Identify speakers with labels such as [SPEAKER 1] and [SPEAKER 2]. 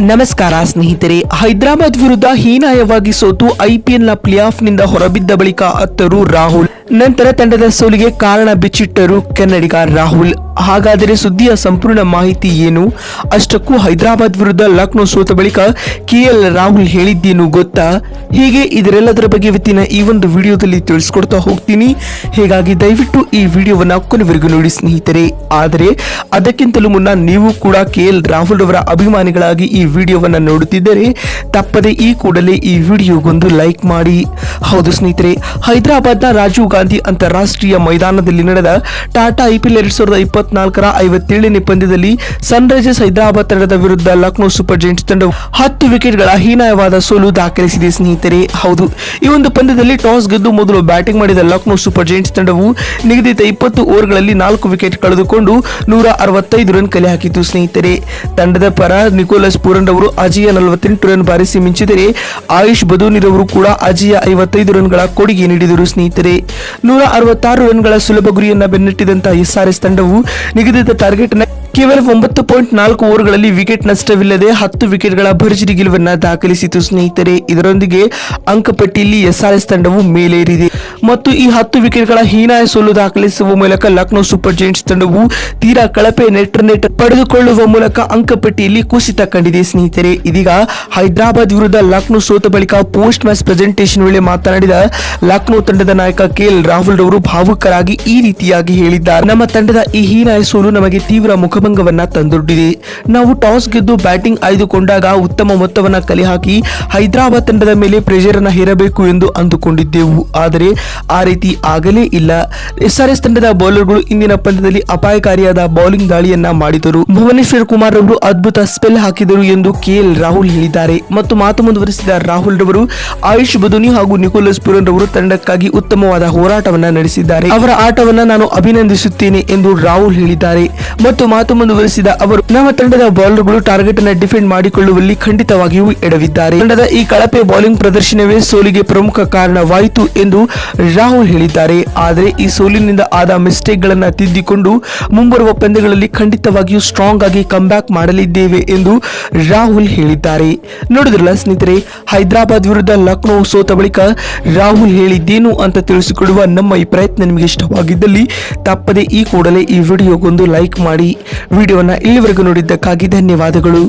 [SPEAKER 1] ನಮಸ್ಕಾರ ಸ್ನೇಹಿತರೆ. ಹೈದರಾಬಾದ್ ವಿರುದ್ಧ ಹೀನಾಯವಾಗಿ ಸೋತು ಐಪಿಎಲ್ನ ಪ್ಲೇ ಆಫ್ನಿಂದ ಹೊರಬಿದ್ದ ಬಳಿಕ ಅತ್ತರು ರಾಹುಲ್. ನಂತರ ತಂಡದ ಸೋಲಿಗೆ ಕಾರಣ ಬಿಚ್ಚಿಟ್ಟರು ಕನ್ನಡಿಗ ರಾಹುಲ್. ಹಾಗಾದರೆ ಸುದ್ದಿಯ ಸಂಪೂರ್ಣ ಮಾಹಿತಿ ಏನು? ಅಷ್ಟಕ್ಕೂ ಹೈದರಾಬಾದ್ ವಿರುದ್ಧ ಲಕ್ನೋ ಸೋತ ಬಳಿಕ ಕೆಎಲ್ ರಾಹುಲ್ ಹೇಳಿದ್ದೇನು ಗೊತ್ತಾ? ಹೀಗೆ ಇದರೆಲ್ಲದರ ಬಗ್ಗೆ ಇವತ್ತಿನ ಈ ಒಂದು ವಿಡಿಯೋದಲ್ಲಿ ತಿಳಿಸ್ಕೊಡ್ತಾ ಹೋಗ್ತೀನಿ. ಹೀಗಾಗಿ ದಯವಿಟ್ಟು ಈ ವಿಡಿಯೋವನ್ನು ಕೊನೆವರೆಗೂ ನೋಡಿ ಸ್ನೇಹಿತರೆ. ಆದರೆ ಅದಕ್ಕಿಂತಲೂ ಮುನ್ನ ನೀವು ಕೂಡ ಕೆ ಎಲ್ ರಾಹುಲ್ ಅವರ ಅಭಿಮಾನಿಗಳಾಗಿ ಈ ವಿಡಿಯೋವನ್ನು ನೋಡುತ್ತಿದ್ದರೆ ತಪ್ಪದೆ ಈ ಕೂಡಲೇ ಈ ವಿಡಿಯೋಗೊಂದು ಲೈಕ್ ಮಾಡಿ. ಹೌದು ಸ್ನೇಹಿತರೆ, ಹೈದರಾಬಾದ್ನ ರಾಜೀವ್ ಗಾಂಧಿ ಅಂತಾರಾಷ್ಟ್ರೀಯ ಮೈದಾನದಲ್ಲಿ ನಡೆದ ಟಾಟಾ ಐಪಿಎಲ್ ಎರಡ್ ಸಾವಿರದ ಇಪ್ಪತ್ನಾಲ್ಕರ ಐವತ್ತೇಳನೇ ಪಂದ್ಯದಲ್ಲಿ ಸನ್ರೈಸರ್ಸ್ ಹೈದರಾಬಾದ್ ತಂಡದ ವಿರುದ್ಧ ಲಕ್ನೋ ಸೂಪರ್ ಜೈಂಟ್ಸ್ ತಂಡವು ಹತ್ತು ವಿಕೆಟ್ಗಳ ಹೀನಾಯವಾದ ಸೋಲು ದಾಖಲಿಸಿದೆ ಸ್ನೇಹಿತರೆ. ಹೌದು, ಈ ಒಂದು ಪಂದ್ಯದಲ್ಲಿ ಟಾಸ್ ಗೆದ್ದು ಮೊದಲು ಬ್ಯಾಟಿಂಗ್ ಮಾಡಿದ ಲಕ್ನೋ ಸೂಪರ್ ಜೈಂಟ್ಸ್ ತಂಡವು ನಿಗದಿತ ಇಪ್ಪತ್ತು ಓವರ್ಗಳಲ್ಲಿ ನಾಲ್ಕು ವಿಕೆಟ್ ಕಳೆದುಕೊಂಡು ನೂರ ಅರವತ್ತೈದು ರನ್ ಕಲೆ ಹಾಕಿತು ಸ್ನೇಹಿತರೆ. ತಂಡದ ಪರ ನಿಕೋಲಸ್ ಪೂರನ್ ಅವರು ಅಜಿಯ ನಲವತ್ತೆಂಟು ರನ್ ಬಾರಿಸಿ ಮಿಂಚಿದರೆ ಆಯುಷ್ ಬದೂನಿರವರು ಕೂಡ ಅಜಿಯ ಐವತ್ತೈದು ರನ್ಗಳ ಕೊಡುಗೆ ನೀಡಿದರು ಸ್ನೇಹಿತರೆ. ನೂರ ಅರವತ್ತಾರು ರನ್ಗಳ ಸುಲಭ ಗುರಿಯನ್ನ ಬೆನ್ನಟ್ಟಿದಂತಹ ಎಸ್ಆರ್ಎಸ್ ತಂಡವು ನಿಗದಿತ ಟಾರ್ಗೆಟ್ ಕೇವಲ ಒಂಬತ್ತು ಪಾಯಿಂಟ್ ನಾಲ್ಕು ಓವರ್ಗಳಲ್ಲಿ ವಿಕೆಟ್ ನಷ್ಟವಿಲ್ಲದೆ ಹತ್ತು ವಿಕೆಟ್ಗಳ ಭರ್ಜರಿ ಗೆಲುವನ್ನ ದಾಖಲಿಸಿತು ಸ್ನೇಹಿತರೆ. ಇದರೊಂದಿಗೆ ಅಂಕಪಟ್ಟಿಯಲ್ಲಿ ಎಸ್ಆರ್ಎಸ್ ತಂಡವು ಮೇಲೇರಿದೆ. ಮತ್ತು ಈ ಹತ್ತು ವಿಕೆಟ್ಗಳ ಹೀನಾಯ ಸೋಲು ದಾಖಲಿಸುವ ಮೂಲಕ ಲಕ್ನೋ ಸೂಪರ್ ಜೈಂಟ್ಸ್ ತಂಡವು ತೀರಾ ಕಳಪೆ ನೆಟ್ ನೆಟ್ ಪಡೆದುಕೊಳ್ಳುವ ಮೂಲಕ ಅಂಕಪಟ್ಟಿಯಲ್ಲಿ ಕುಸಿತ ಕಂಡಿದೆ ಸ್ನೇಹಿತರೆ. ಇದೀಗ ಹೈದರಾಬಾದ್ ವಿರುದ್ಧ ಲಕ್ನೋ ಸೋತ ಬಳಿಕ ಪೋಸ್ಟ್ ಮ್ಯಾಚ್ ಪ್ರೆಸೆಂಟೇಷನ್ ವೇಳೆ ಮಾತನಾಡಿದ ಲಕ್ನೋ ತಂಡದ ನಾಯಕ ಕೆಎಲ್ ರಾಹುಲ್ ರವರು ಭಾವುಕರಾಗಿ ಈ ರೀತಿಯಾಗಿ ಹೇಳಿದ್ದಾರೆ. ನಮ್ಮ ತಂಡದ ಈ ಹೀನಾಯ ಸೋಲು ನಮಗೆ ತೀವ್ರ ಮುಖಭಂಗವನ್ನ ತಂದೊಡ್ಡಿದೆ ನಾವು ಟಾಸ್ ಗೆದ್ದು ಬ್ಯಾಟಿಂಗ್ ಆಯ್ದುಕೊಂಡಾಗ ಉತ್ತಮ ಮೊತ್ತವನ್ನ ಕಲೆ ಹಾಕಿ ಹೈದರಾಬಾದ್ ತಂಡದ ಮೇಲೆ ಪ್ರೆಷರ್ ಅನ್ನ ಹೇರಬೇಕು ಎಂದು ಅಂದುಕೊಂಡಿದ್ದೆವು. ಆದರೆ ಆ ರೀತಿ ಆಗಲೇ ಇಲ್ಲ. ಎಸ್ಆರ್ಎಸ್ ತಂಡದ ಬೌಲರ್ಗಳು ಇಂದಿನ ಪಂದ್ಯದಲ್ಲಿ ಅಪಾಯಕಾರಿಯಾದ ಬೌಲಿಂಗ್ ದಾಳಿಯನ್ನ ಮಾಡಿದರು ಭುವನೇಶ್ವರ್ ಕುಮಾರ್ ಅವರು ಅದ್ಭುತ ಸ್ಪೆಲ್ ಹಾಕಿದರು ಎಂದು ಕೆಎಲ್ ರಾಹುಲ್ ಹೇಳಿದ್ದಾರೆ. ಮತ್ತು ಮಾತು ಮುಂದುವರಿಸಿದ ರಾಹುಲ್ ರವರು, ಆಯುಷ್ ಬದುನಿ ಹಾಗೂ ನಿಕೋಲಸ್ ಪುರನ್ ರವರು ತಂಡಕ್ಕಾಗಿ ಉತ್ತಮವಾದ ಹೋರಾಟವನ್ನ ನಡೆಸಿದ್ದಾರೆ. ಅವರ ಆಟವನ್ನ ನಾನು ಅಭಿನಂದಿಸುತ್ತೇನೆ ಎಂದು ರಾಹುಲ್ ಹೇಳಿದ್ದಾರೆ. ಮತ್ತು ಮಾತು ಮುಂದುವರೆಸಿದ ಅವರು ನಮ್ಮ ತಂಡದ ಬೌಲರ್ಗಳು ಟಾರ್ಗೆಟ್ ಅನ್ನು ಡಿಫೆಂಡ್ ಮಾಡಿಕೊಳ್ಳುವಲ್ಲಿ ಖಂಡಿತವಾಗಿಯೂ ಎಡವಿದ್ದಾರೆ. ತಂಡದ ಈ ಕಳಪೆ ಬೌಲಿಂಗ್ ಪ್ರದರ್ಶನವೇ ಸೋಲಿಗೆ ಪ್ರಮುಖ ಕಾರಣವಾಯಿತು ಎಂದು ರಾಹುಲ್ ಹೇಳಿದ್ದಾರೆ. ಆದರೆ ಈ ಸೋಲಿನಿಂದ ಆದ ಮಿಸ್ಟೇಕ್ ಗಳನ್ನ ತಿದ್ದಿಕೊಂಡು ಮುಂಬರುವ ಪಂದ್ಯಗಳಲ್ಲಿ ಖಂಡಿತವಾಗಿಯೂ ಸ್ಟ್ರಾಂಗ್ ಆಗಿ ಬ್ಯಾಕ್ ಮಾಡಲಿದ್ದೇವೆ ಎಂದು ರಾಹುಲ್ ಹೇಳಿದ್ದಾರೆ. ನೋಡಿದ್ರಲ್ಲ ಸ್ನೇಹಿತರೆ, ಹೈದರಾಬಾದ್ ವಿರುದ್ಧ ಲಕ್ನೋ ಸೋತ ಬಳಿಕ ರಾಹುಲ್ ಹೇಳಿದ್ದೇನು ಅಂತ ತಿಳಿಸಿಕೊಡುವ ನಮ್ಮ ಈ ಪ್ರಯತ್ನ ನಿಮಗೆ ಇಷ್ಟವಾಗಿದ್ದಲ್ಲಿ ತಪ್ಪದೆ ಈ ಕೂಡಲೇ ಈ ವಿಡಿಯೋಗೊಂದು ಲೈಕ್ ಮಾಡಿ. ವಿಡಿಯೋನ ಇಲ್ಲಿವರೆಗೂ ನೋಡಿದ್ದಕ್ಕಾಗಿ ಧನ್ಯವಾದಗಳು.